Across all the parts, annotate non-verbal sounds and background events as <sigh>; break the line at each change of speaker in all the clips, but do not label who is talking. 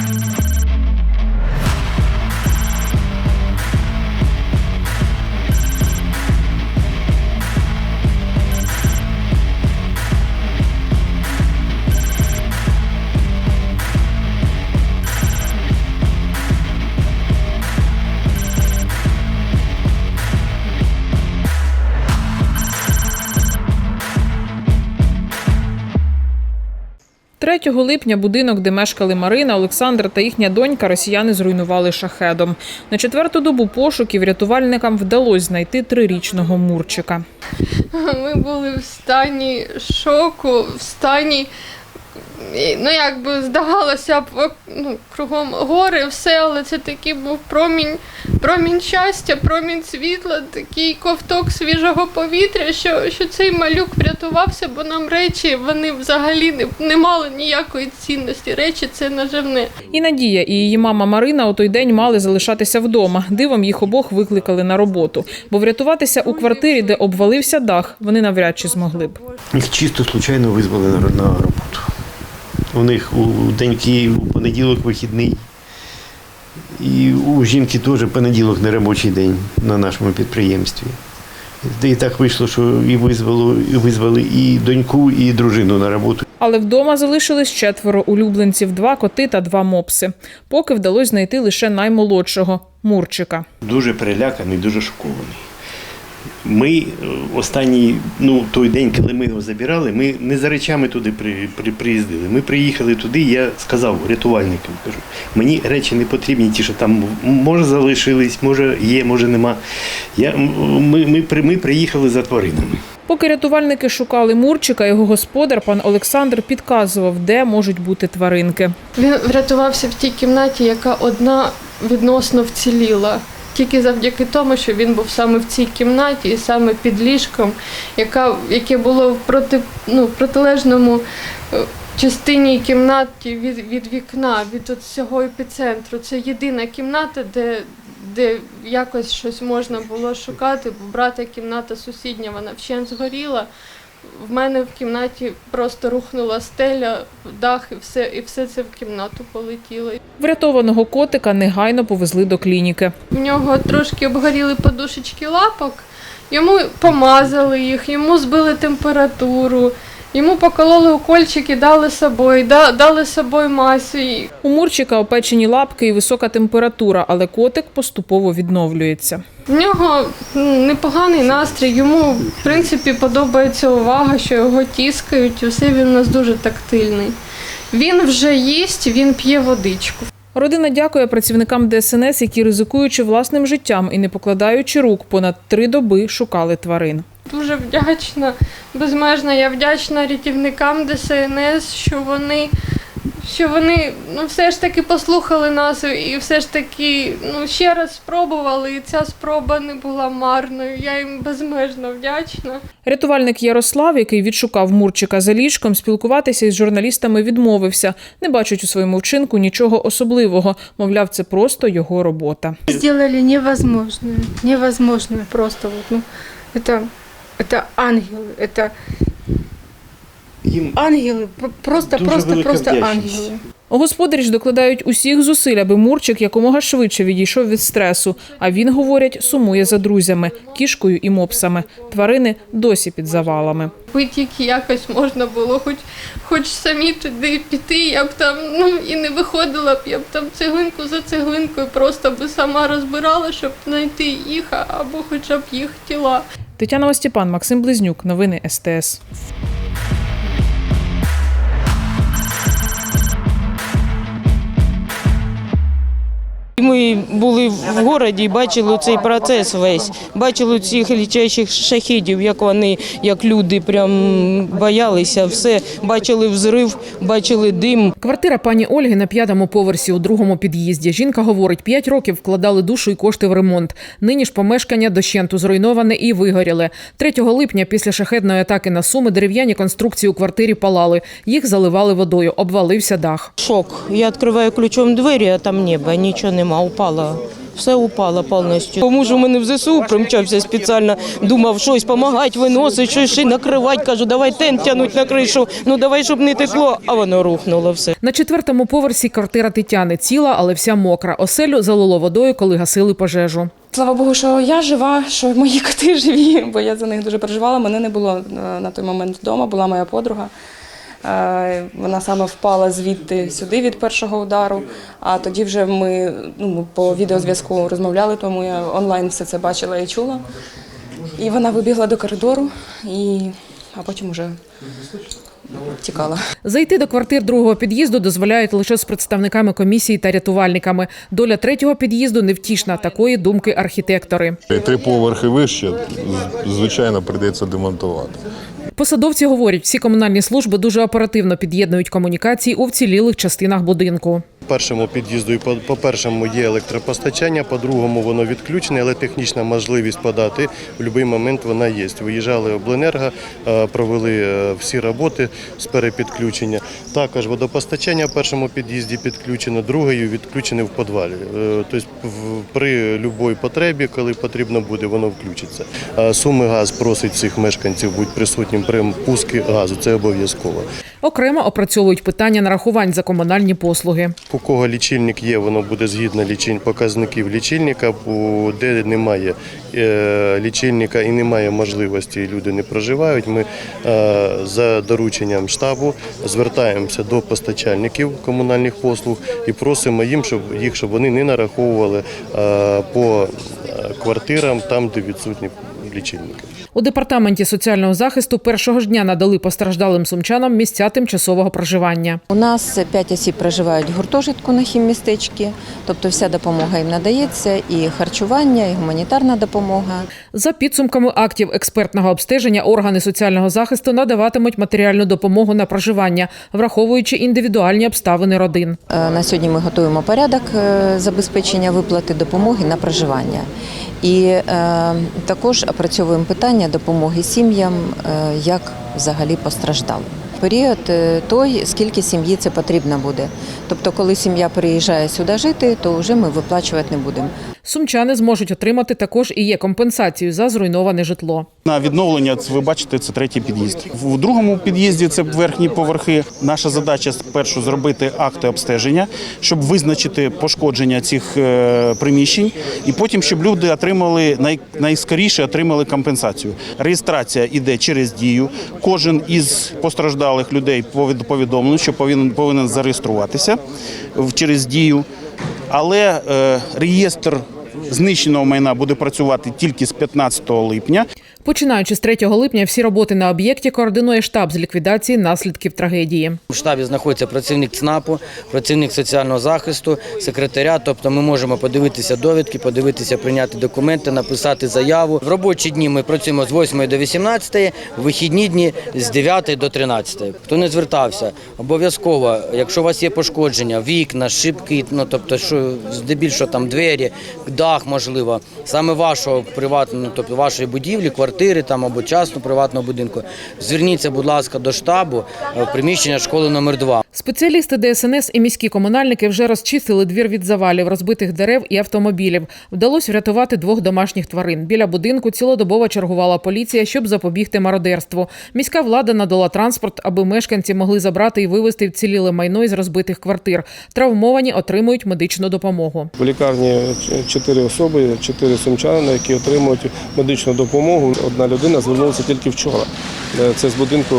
Thank you. Третього липня будинок, де мешкали Марина, Олександр та їхня донька, росіяни зруйнували шахедом. На четверту добу пошуків рятувальникам вдалося знайти трирічного Мурчика.
Ми були в стані шоку, в стані, і, ну якби здавалося б, ну, кругом гори, все, але це такий був промінь, промінь щастя, промінь світла, такий ковток свіжого повітря, що, що цей малюк врятувався, бо нам речі вони взагалі не, не мали ніякої цінності. Речі це наживне.
І Надія, і її мама Марина у той день мали залишатися вдома. Дивом їх обох викликали на роботу, бо врятуватися у квартирі, де обвалився дах, вони навряд чи змогли б.
Їх чисто случайно визвали на, на роботу. У них у деньки у понеділок вихідний. І у жінки теж понеділок не робочий день на нашому підприємстві. І так вийшло, що і визвало, і визвали і доньку, і дружину на роботу.
Але вдома залишились четверо улюбленців, два коти та два мопси. Поки вдалося знайти лише наймолодшого Мурчика.
Дуже переляканий, дуже шокований. Ми е, останній, ну той день, коли ми його забирали, ми не за речами туди при, при, приїздили. Ми приїхали туди, я сказав рятувальникам, кажу, мені речі не потрібні, ті, що там може залишились, може є, може нема. Я, м- ми, ми, ми приїхали за тваринами.
Поки рятувальники шукали Мурчика, його господар, пан Олександр, підказував, де можуть бути тваринки.
Він врятувався в тій кімнаті, яка одна відносно вціліла. Тільки завдяки тому, що він був саме в цій кімнаті і саме під ліжком, яка, яке було в проти, ну, протилежному е, частині кімнаті від, від вікна, від от цього епіцентру. Це єдина кімната, де, де якось щось можна було шукати, бо брата кімната сусідня, вона вщент згоріла. В мене в кімнаті просто рухнула стеля, дах і все, і все це в кімнату полетіло.
Врятованого котика негайно повезли до клініки.
В нього трошки обгоріли подушечки лапок, йому помазали їх, йому збили температуру, йому покололи укольчики, дали собою, дали собою масу.
У Мурчика опечені лапки і висока температура, але котик поступово відновлюється.
В нього непоганий настрій, йому в принципі подобається увага, що його тіскають, усе він у нас дуже тактильний. Він вже їсть, він п'є водичку.
Родина дякує працівникам ДСНС, які ризикуючи власним життям і не покладаючи рук, понад три доби шукали тварин.
Дуже вдячна, безмежно я вдячна рятівникам ДСНС, що вони, що вони ну, все ж таки послухали нас і все ж таки ну, ще раз спробували, і ця спроба не була марною. Я їм безмежно вдячна.
Рятувальник Ярослав, який відшукав Мурчика за ліжком, спілкуватися із журналістами відмовився. Не бачить у своєму вчинку нічого особливого. Мовляв, це просто його робота.
Сделали невозможное, невозможное просто ну, это, это ангелы, это
Їм
ангелы, п- просто,
Дуже
просто,
велика
просто
вдячність.
ангелы.
Господарі ж докладають усіх зусиль, аби Мурчик якомога швидше відійшов від стресу. А він, говорять, сумує за друзями, кішкою і мопсами. Тварини досі під завалами.
Ви тільки якось можна було, хоч, хоч самі туди піти, я б там ну і не виходила б, я б там цеглинку за цеглинкою просто би сама розбирала, щоб знайти їх а- або хоча б їх тіла.
Тетяна Остіпан, Максим Близнюк. Новини СТС.
Ми були в городі, і бачили цей процес весь, бачили цих лічаючих шахідів, як вони, як люди, прям боялися, все бачили взрив, бачили дим.
Квартира пані Ольги на п'ятому поверсі у другому під'їзді. Жінка говорить, п'ять років вкладали душу і кошти в ремонт. Нині ж помешкання дощенту зруйноване і вигоріли. 3 липня після шахедної атаки на суми дерев'яні конструкції у квартирі палали. Їх заливали водою. Обвалився дах.
Шок. Я відкриваю ключом двері, а там небо, нічого нема, упало все упало повністю. Тому що в мене в ЗСУ примчався спеціально, думав щось допомагати, виносить, щось ще накривати. Кажу, давай тент тянуть на кришу, ну давай, щоб не текло, а воно рухнуло все.
На четвертому поверсі квартира Тетяни ціла, але вся мокра. Оселю залило водою, коли гасили пожежу.
Слава Богу, що я жива, що мої коти живі, бо я за них дуже переживала. Мене не було е, на той момент вдома, була моя подруга. Е, Вона саме впала звідти сюди від першого удару. А тоді вже ми ну, по відеозв'язку розмовляли, тому я онлайн все це бачила і чула. І вона вибігла до коридору, і... а потім вже тікала.
Зайти до квартир другого під'їзду дозволяють лише з представниками комісії та рятувальниками. Доля третього під'їзду невтішна. Такої думки архітектори.
Три поверхи вище, звичайно, прийдеться демонтувати.
Посадовці говорять, всі комунальні служби дуже оперативно під'єднують комунікації у вцілілих частинах будинку.
першому під'їзду і по, по першому є електропостачання, по другому воно відключене, але технічна можливість подати в будь-який момент вона є. Виїжджали обленерго, е, провели е, всі роботи з перепідключення. Також водопостачання в першому під'їзді підключено, другий відключене в підвалі. Е, Тобто при будь-якій потребі, коли потрібно буде, воно включиться. Суми газ просить цих мешканців бути присутнім при пуску газу. Це обов'язково.
Окремо опрацьовують питання нарахувань за комунальні послуги.
У кого лічильник є, воно буде згідно лічень показників лічильника, бо де немає е, лічильника і немає можливості, люди не проживають. Ми е, за дорученням штабу звертаємося до постачальників комунальних послуг і просимо їм, щоб їх щоб вони не нараховували е, по квартирам там, де відсутні лічильники.
У департаменті соціального захисту першого ж дня надали постраждалим сумчанам місця тимчасового проживання.
У нас п'ять осіб проживають в гуртожитку на хіммістечці, тобто вся допомога їм надається, і харчування, і гуманітарна допомога.
За підсумками актів експертного обстеження органи соціального захисту надаватимуть матеріальну допомогу на проживання, враховуючи індивідуальні обставини родин.
Е, На сьогодні ми готуємо порядок е, забезпечення виплати допомоги на проживання. І е, також опрацьовуємо питання допомоги сім'ям, е, як взагалі постраждали. Період е, той, скільки сім'ї це потрібно буде. Тобто, коли сім'я приїжджає сюди жити, то вже ми виплачувати не будемо.
Сумчани зможуть отримати також і є компенсацію за зруйноване житло.
На відновлення ви бачите, це третій під'їзд. В другому під'їзді це верхні поверхи. Наша задача спершу зробити акти обстеження, щоб визначити пошкодження цих е, приміщень, і потім, щоб люди отримали най, найскоріше отримали компенсацію. Реєстрація йде через дію. Кожен із постраждалих людей повід- повідомлено, що повинен повинен зареєструватися через дію. Але е, реєстр знищеного майна буде працювати тільки з 15 липня.
Починаючи з 3 липня, всі роботи на об'єкті координує штаб з ліквідації наслідків трагедії.
В штабі знаходиться працівник ЦНАПу, працівник соціального захисту, секретаря. Тобто ми можемо подивитися довідки, подивитися, прийняти документи, написати заяву. В робочі дні ми працюємо з 8 до 18, в вихідні дні з 9 до 13. Хто не звертався, обов'язково, якщо у вас є пошкодження, вікна, шибки, ну тобто, що здебільшого там двері, дах, можливо, саме вашого приватного, ну, тобто вашої будівлі, квартири там або частного приватного будинку. Зверніться, будь ласка, до штабу е, в приміщення школи номер 2
Спеціалісти ДСНС і міські комунальники вже розчистили двір від завалів, розбитих дерев і автомобілів. Вдалося врятувати двох домашніх тварин. Біля будинку цілодобово чергувала поліція, щоб запобігти мародерству. Міська влада надала транспорт, аби мешканці могли забрати і вивезти вціліле майно із розбитих квартир. Травмовані отримують медичну допомогу.
В лікарні чотири особи, чотири сумчани, які отримують медичну допомогу. Одна людина звернулася тільки вчора. Е, Це з будинку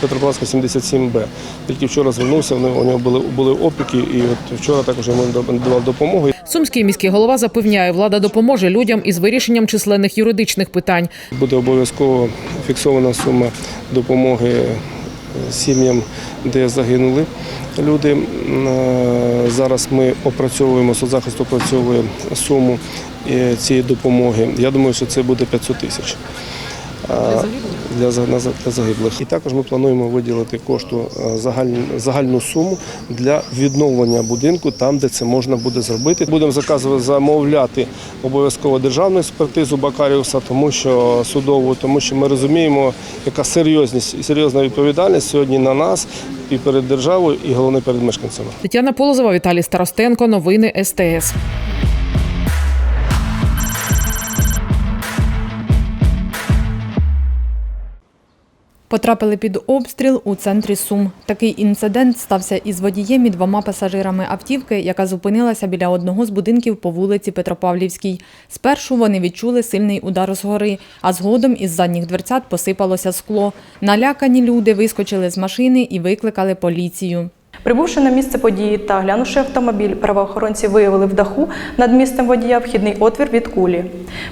Петропавловська 77Б. Тільки вчора звернувся, у нього були, були опіки, і от вчора також йому давав допомогу.
Сумський міський голова запевняє, влада допоможе людям із вирішенням численних юридичних питань.
Буде обов'язково фіксована сума допомоги е, сім'ям, де загинули люди. Е, Зараз ми опрацьовуємо, соцзахист опрацьовує суму е, цієї допомоги. Я думаю, що це буде 500 тисяч. Для, за- на для загиблих. І також ми плануємо виділити кошту е, загальну, загальну суму для відновлення будинку там, де це можна буде зробити. Будемо заказувати замовляти обов'язково державну експертизу Бакаріуса, тому що судову, тому що ми розуміємо, яка серйозність і серйозна відповідальність сьогодні на нас і перед державою, і головне перед мешканцями.
Тетяна Полозова, Віталій Старостенко. Новини СТС.
Потрапили під обстріл у центрі Сум. Такий інцидент стався із водієм і двома пасажирами автівки, яка зупинилася біля одного з будинків по вулиці Петропавлівській. Спершу вони відчули сильний удар згори, а згодом із задніх дверцят посипалося скло. Налякані люди вискочили з машини і викликали поліцію.
Прибувши на місце події та глянувши автомобіль, правоохоронці виявили в даху над місцем водія вхідний отвір від кулі.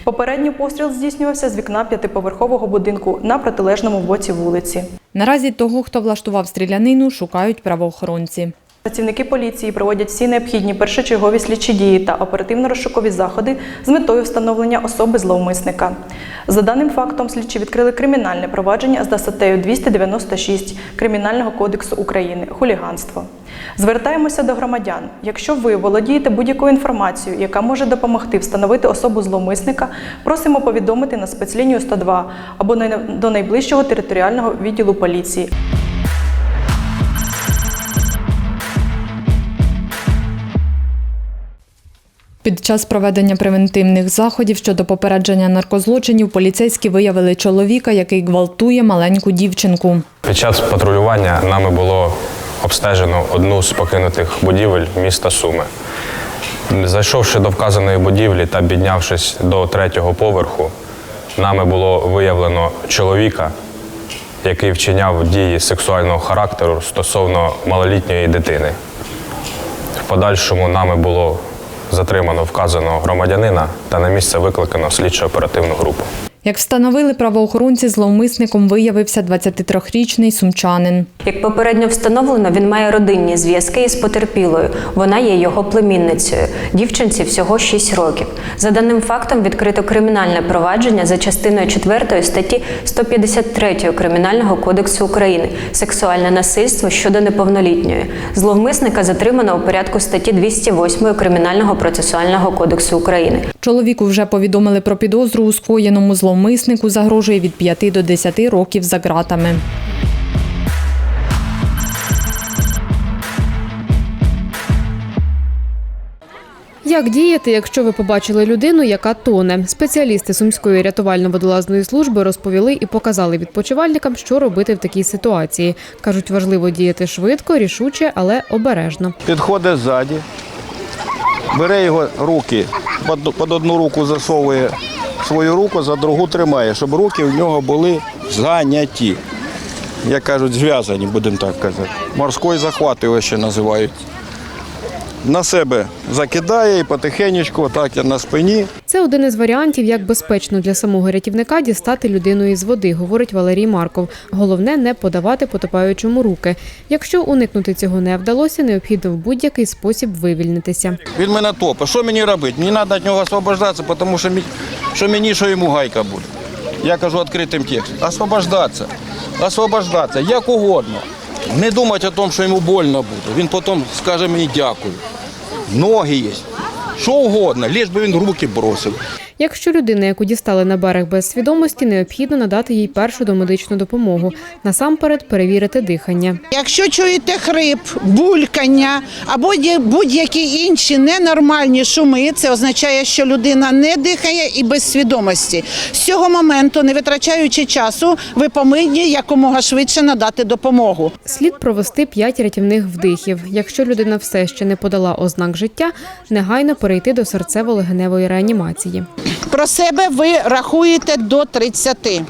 Попередній постріл здійснювався з вікна п'ятиповерхового будинку на протилежному боці вулиці.
Наразі того, хто влаштував стрілянину, шукають правоохоронці.
Працівники поліції проводять всі необхідні першочергові слідчі дії та оперативно-розшукові заходи з метою встановлення особи зловмисника. За даним фактом, слідчі відкрили кримінальне провадження за статтею 296 Кримінального кодексу України хуліганство. Звертаємося до громадян. Якщо ви володієте будь-якою інформацією, яка може допомогти встановити особу зловмисника, просимо повідомити на спецлінію 102 або до найближчого територіального відділу поліції.
Під час проведення превентивних заходів щодо попередження наркозлочинів поліцейські виявили чоловіка, який гвалтує маленьку дівчинку.
Під час патрулювання нами було обстежено одну з покинутих будівель міста Суми. Зайшовши до вказаної будівлі та піднявшись до третього поверху, нами було виявлено чоловіка, який вчиняв дії сексуального характеру стосовно малолітньої дитини. В подальшому нами було затримано вказаного громадянина та на місце викликано слідчо-оперативну групу.
Як встановили правоохоронці, зловмисником виявився 23-річний сумчанин.
Як попередньо встановлено, він має родинні зв'язки із потерпілою. Вона є його племінницею. Дівчинці всього 6 років. За даним фактом відкрито кримінальне провадження за частиною 4 статті 153 Кримінального кодексу України сексуальне насильство щодо неповнолітньої. Зловмисника затримано у порядку статті 208 Кримінального процесуального кодексу України.
Чоловіку вже повідомили про підозру у скоєному зловмиснику загрожує від 5 до 10 років за ґратами.
Як діяти, якщо ви побачили людину, яка тоне? Спеціалісти сумської рятувально-водолазної служби розповіли і показали відпочивальникам, що робити в такій ситуації. кажуть, важливо діяти швидко, рішуче, але обережно.
Підходить ззаді, бере його руки, під одну руку засовує свою руку, за другу тримає, щоб руки в нього були зайняті. Як кажуть, зв'язані, будемо так казати. Морський захват його ще називають. На себе закидає і потихеньку, так як на спині.
Це один із варіантів, як безпечно для самого рятівника дістати людину із води, говорить Валерій Марков. Головне не подавати потопаючому руки. Якщо уникнути цього не вдалося, необхідно в будь-який спосіб вивільнитися.
Він мене топить. Що мені робити? Мені треба від нього освобождатися, тому що, мі- що мені, що йому гайка буде. Я кажу відкритим текстом. Освобождатися. Освобождатися, як угодно. Не думати о тому, що йому больно буде. Він потім скаже мені дякую. Ноги є. Що угодно, лиш би він руки бросив.
Якщо людина, яку дістали на берег без свідомості, необхідно надати їй першу домедичну допомогу. Насамперед перевірити дихання.
Якщо чуєте хрип, булькання або будь-які інші ненормальні шуми, це означає, що людина не дихає і без свідомості. З цього моменту, не витрачаючи часу, ви повинні якомога швидше надати допомогу.
Слід провести 5 рятівних вдихів. Якщо людина все ще не подала ознак життя, негайно перейти до серцево-легеневої реанімації.
Про себе ви рахуєте до 30.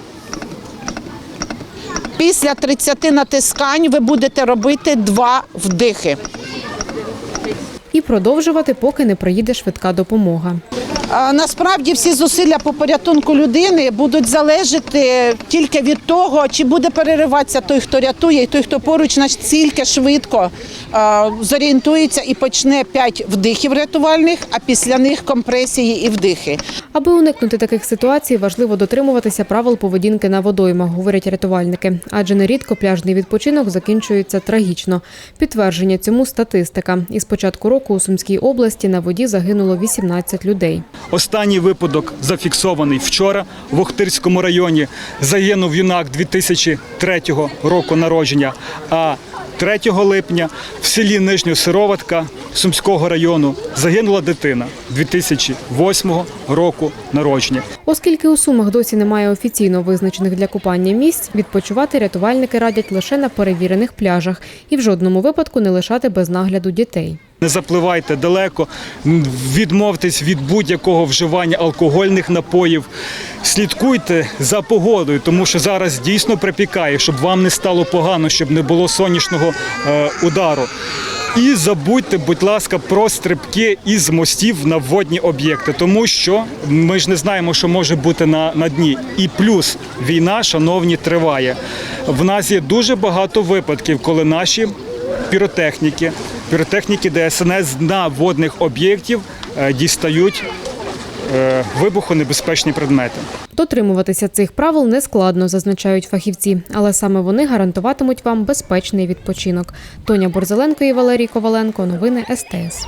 Після 30 натискань ви будете робити два вдихи.
І продовжувати, поки не приїде швидка допомога.
А, Насправді всі зусилля по порятунку людини будуть залежати тільки від того, чи буде перериватися той, хто рятує, і той, хто поруч, настільки швидко зорієнтується і почне 5 вдихів рятувальних, а після них компресії і вдихи.
Аби уникнути таких ситуацій, важливо дотримуватися правил поведінки на водоймах, говорять рятувальники. Адже нерідко пляжний відпочинок закінчується трагічно. Підтвердження цьому статистика. Із початку року у Сумській області на воді загинуло 18 людей.
Останній випадок зафіксований вчора в Охтирському районі. Загинув юнак 2003 року народження. А 3 липня в селі Нижньосироватка Сумського району загинула дитина 2008 року народження.
Оскільки у Сумах досі немає офіційно визначених для купання місць, відпочивати рятувальники радять лише на перевірених пляжах і в жодному випадку не лишати без нагляду дітей.
Не запливайте далеко, відмовтесь від будь-якого вживання алкогольних напоїв. Слідкуйте за погодою, тому що зараз дійсно припікає, щоб вам не стало погано, щоб не було сонячного е, удару. І забудьте, будь ласка, про стрибки із мостів на водні об'єкти, тому що ми ж не знаємо, що може бути на, на дні. І плюс війна, шановні, триває. В нас є дуже багато випадків, коли наші піротехніки, піротехніки ДСНС на водних об'єктів е, дістають е, вибухонебезпечні предмети.
Дотримуватися цих правил не складно, зазначають фахівці, але саме вони гарантуватимуть вам безпечний відпочинок. Тоня Борзеленко і Валерій Коваленко. Новини СТС.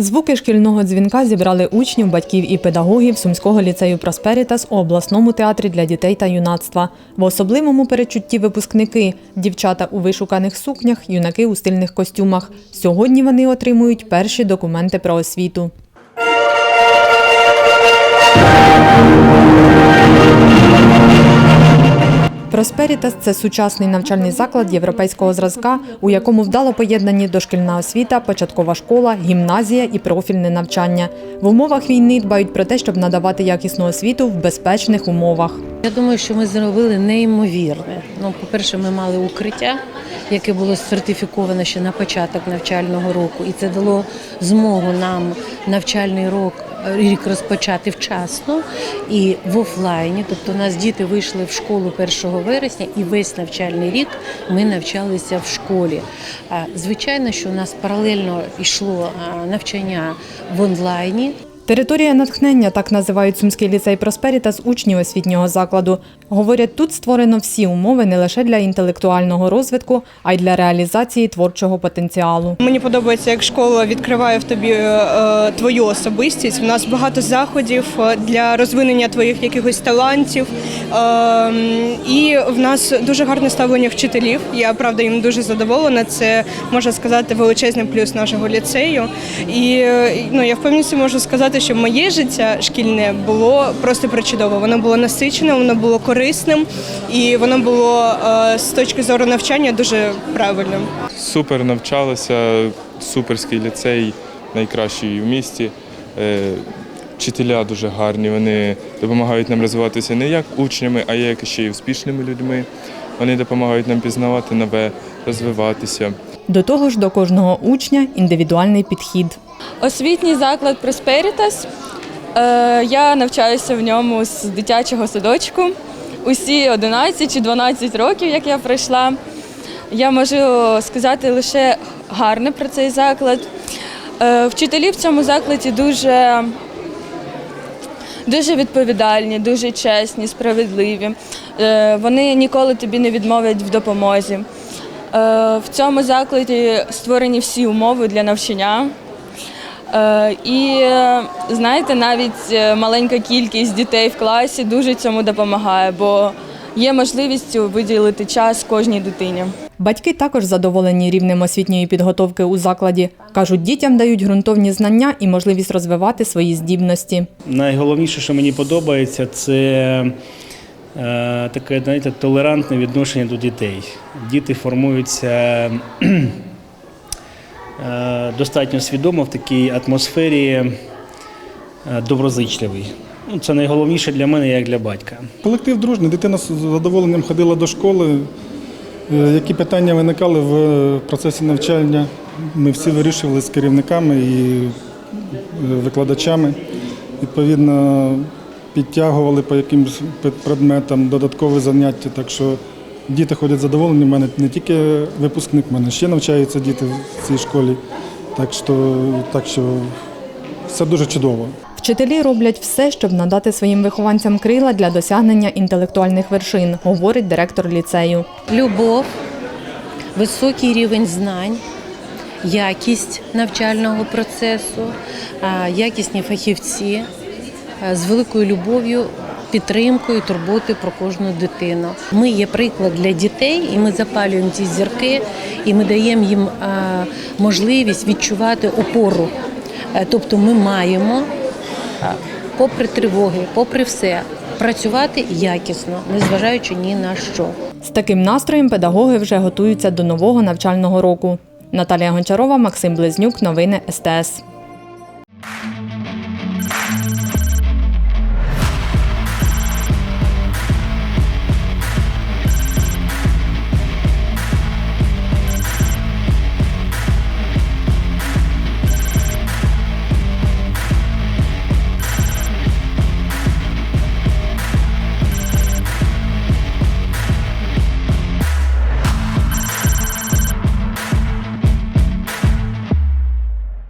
Звуки шкільного дзвінка зібрали учнів, батьків і педагогів Сумського ліцею Просперітас у обласному театрі для дітей та юнацтва. В особливому перечутті випускники дівчата у вишуканих сукнях, юнаки у стильних костюмах. Сьогодні вони отримують перші документи про освіту. Просперітас це сучасний навчальний заклад європейського зразка, у якому вдало поєднані дошкільна освіта, початкова школа, гімназія і профільне навчання. В умовах війни дбають про те, щоб надавати якісну освіту в безпечних умовах.
Я думаю, що ми зробили неймовірне. Ну, по-перше, ми мали укриття, яке було сертифіковано ще на початок навчального року, і це дало змогу нам навчальний рок. Рік розпочати вчасно і в офлайні, тобто у нас діти вийшли в школу 1 вересня, і весь навчальний рік ми навчалися в школі. Звичайно, що у нас паралельно йшло навчання в онлайні.
Територія натхнення так називають Сумський ліцей Просперітас учнів освітнього закладу. Говорять, тут створено всі умови не лише для інтелектуального розвитку, а й для реалізації творчого потенціалу.
Мені подобається, як школа відкриває в тобі е, твою особистість. У нас багато заходів е, для розвинення твоїх якихось талантів. Е, і в нас дуже гарне ставлення вчителів. Я правда їм дуже задоволена. Це можна сказати величезний плюс нашого ліцею. І е, ну я впевненість можу сказати, що моє життя шкільне було просто причудово. Воно було насичене, воно було корисним і воно було е, з точки зору навчання дуже правильним.
Супер навчалися, суперський ліцей, найкращий в місті. Е, Вчителя дуже гарні, вони допомагають нам розвиватися не як учнями, а як ще й успішними людьми. Вони допомагають нам пізнавати нове, розвиватися.
До того ж, до кожного учня індивідуальний підхід.
Освітній заклад Просперітас. Е, Я навчаюся в ньому з дитячого садочку. Усі 11 чи 12 років, як я пройшла. Я можу сказати лише гарне про цей заклад. Е, Вчителі в цьому закладі дуже, дуже відповідальні, дуже чесні, справедливі. Е, Вони ніколи тобі не відмовлять в допомозі. Е, В цьому закладі створені всі умови для навчання. Е, І знаєте, навіть маленька кількість дітей в класі дуже цьому допомагає, бо є можливість виділити час кожній дитині.
Батьки також задоволені рівнем освітньої підготовки у закладі. Кажуть, дітям дають ґрунтовні знання і можливість розвивати свої здібності.
Найголовніше, що мені подобається, це е, таке знаєте, толерантне відношення до дітей. Діти формуються <clears throat> е, достатньо свідомо в такій атмосфері е, доброзичливій. Ну, це найголовніше для мене, як для батька.
Колектив дружний, дитина з задоволенням ходила до школи. Е, Які питання виникали в е, процесі навчання, ми всі вирішували з керівниками і е, викладачами. Відповідно, підтягували по якимось предметам додаткові заняття. Так що діти ходять задоволені. У мене не тільки випускник, у мене ще навчаються діти в цій школі. Так що, так що все дуже чудово.
Вчителі роблять все, щоб надати своїм вихованцям крила для досягнення інтелектуальних вершин, говорить директор ліцею.
Любов, високий рівень знань якість навчального процесу, якісні фахівці з великою любов'ю. Підтримкою, турботою про кожну дитину. Ми є приклад для дітей, і ми запалюємо ці зірки, і ми даємо їм можливість відчувати опору. Е, Тобто ми маємо, попри тривоги, попри все, працювати якісно, незважаючи ні на що.
З таким настроєм педагоги вже готуються до нового навчального року. Наталія Гончарова, Максим Близнюк, новини СТС.